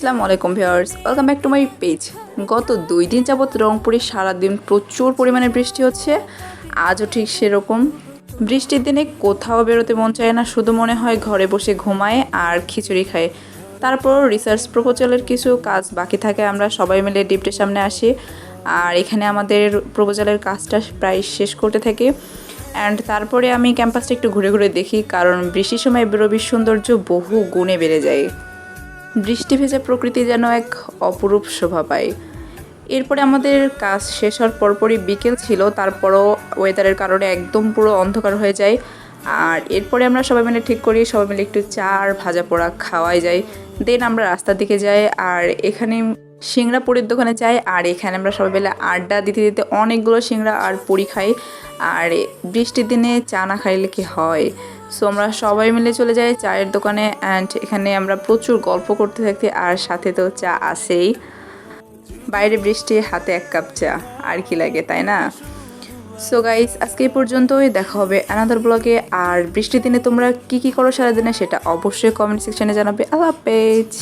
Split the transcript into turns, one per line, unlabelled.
আসসালামু আলাইকুম viewers welcome back to my page গত দুই দিন যাবৎ রংপুরে সারাদিন প্রচুর পরিমাণে বৃষ্টি হচ্ছে। আজও ঠিক সেরকম। বৃষ্টির দিনে কোথাও বেরোতে মন চায় না, শুধু মনে হয় ঘরে বসে ঘুমায় আর খিচুড়ি খায়। তারপর রিসার্চ প্রপোজালের কিছু কাজ বাকি থাকে, আমরা সবাই মিলে ডিপটির সামনে আসি। আর এখানে আমাদের প্রপোজালের কাজটা প্রায় শেষ করতে থাকি। অ্যান্ড তারপরে আমি ক্যাম্পাসটা একটু ঘুরে ঘুরে দেখি, কারণ বৃষ্টির সময় বেরোবির সৌন্দর্য বহু গুণে বেড়ে যায়। বৃষ্টি ভেজা প্রকৃতি যেন এক অপরূপ শোভা পায়। এরপরে আমাদের কাজ শেষ হওয়ার পরপরই বিকেল ছিল, তারপরও ওয়েদারের কারণে একদম পুরো অন্ধকার হয়ে যায়। আর এরপরে আমরা সবাই মিলে ঠিক করি, সবাই মিলে একটু চা আর ভাজা পোড়া খাওয়াই যায়। দেন আমরা রাস্তার দিকে যাই, আর এখানে সিংড়া পুরীর দোকানে যাই, আর এখানে আমরা সবাই মিলে আড্ডা দিতে দিতে অনেকগুলো সিংড়া আর পুরি খাই, আর বৃষ্টির দিনে চা না খাইলে কি হয়? সো আমরা সবাই মিলে চলে যাই চায়ের দোকানে অ্যান্ড এখানে আমরা প্রচুর গল্প করতে থাকি, আর সাথে তো চা আসেই বাইরে বৃষ্টি, হাতে এক কাপ চা, আর কি লাগে, তাই না? সো গাইস আজকে এই পর্যন্তই, দেখা হবে অ্যানাদার ব্লগে আর বৃষ্টির দিনে তোমরা কি কি করো সারাদিনে সেটা অবশ্যই কমেন্ট সেকশনে জানাবে। আল্লাহ হাফেজ!